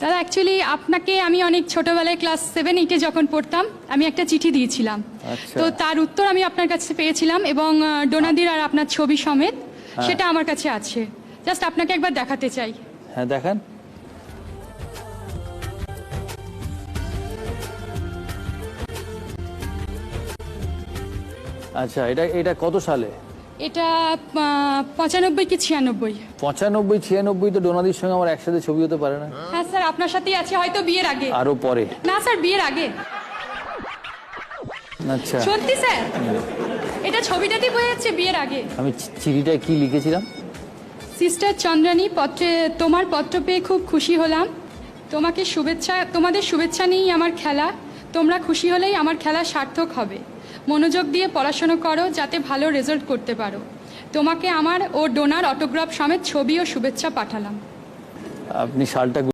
দাদা অ্যাকচুয়ালি আপনাকে আমি অনেক ছোটবেলায় ক্লাস সেভেন এইটে যখন পড়তাম আমি একটা চিঠি দিয়েছিলাম। আচ্ছা। তো তার উত্তর আমি আপনার কাছে পেয়েছিলাম এবং ডোনাদির আর আপনার ছবি সমেত হ্যাঁ। সেটা আমার কাছে আছে। জাস্ট আপনাকে একবার দেখাতে চাই। হ্যাঁ দেখান। আচ্ছা এটা এটা কত সালে? এটা পঁচানব্বই কি ছিয়ানব্বই? পঁচানব্বই ছিয়ানব্বই তো ডোনাদির সঙ্গে আমার একসাথে ছবি হতে পারে না। হ্যাঁ স্যার আপনার সাথেই আছে হয়তো বিয়ের আগে। আরও পরে। না স্যার বিয়ের আগে। আচ্ছা। সত্যি স্যার? এটা ছবিটাতেই বোঝা যাচ্ছে বিয়ের আগে। আমি চি- চিঠিটায় কি লিখেছিলাম? সিস্টার চন্দ্রানী পত্রে তোমার পত্র পেয়ে খুব খুশি হলাম। তোমাকে শুভেচ্ছা তোমাদের শুভেচ্ছা নিয়েই আমার খেলা। তোমরা খুশি হলেই আমার খেলা সার্থক হবে। মনোযোগ দিয়ে পড়াশোনা করো যাতে ভালো রেজাল্ট করতে পারো। তোমাকে আমার ও ডোনার অটোগ্রাফ সমেত ছবি ও শুভেচ্ছা পাঠালাম। আপনি সালটা